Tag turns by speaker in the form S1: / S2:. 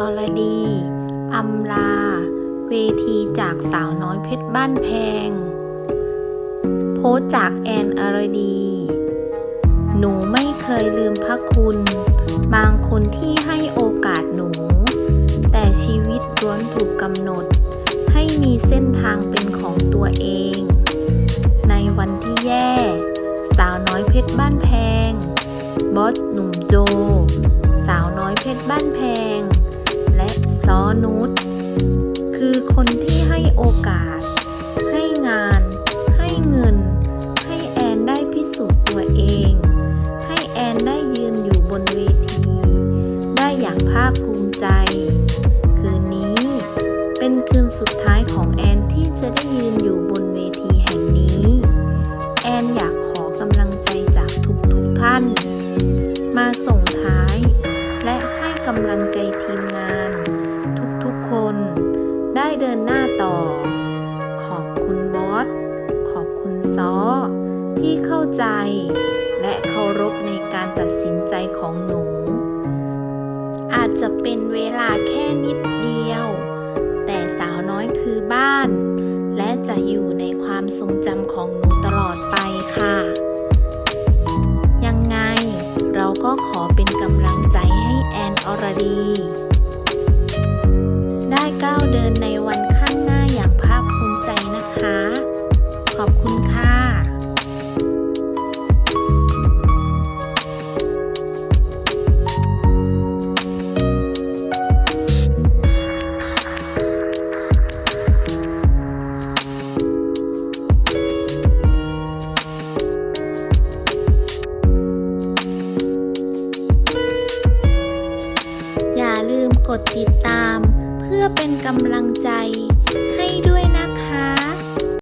S1: อรดีอำลา เวทีจากสาวน้อยเพชรบ้านแพง โพสจากแอนอรดี หนูไม่เคยลืมพระคุณ บางคนที่ให้โอกาสหนู แต่ชีวิตล้วนถูกกำหนด ให้มีเส้นทางเป็นของตัวเอง ในวันที่แย่ สาวน้อยเพชรบ้านแพง บอสหนุ่มโจ สาวน้อยเพชรบ้านแพง อย่างภาคภูมิใจ คืนนี้เป็นคืนสุดท้ายของแอนที่จะได้ยืนอยู่บนเวทีแห่งนี้ แอนอยากขอกำลังใจจากทุกๆท่าน มาส่งท้าย และให้กำลังใจทีมงาน ทุกๆคนได้เดินหน้าต่อ ขอบคุณบอส ขอบคุณซอที่เข้าใจ และเคารพในการตัดสินใจของหนู อาจจะเป็นเวลาแค่นิดเดียว แต่สาวน้อยคือบ้าน และจะอยู่ในความทรงจำของหนูตลอดไปค่ะ ยังไงเราก็ขอเป็นกำลังใจ กดติดตาม เพื่อเป็นกำลังใจให้ด้วย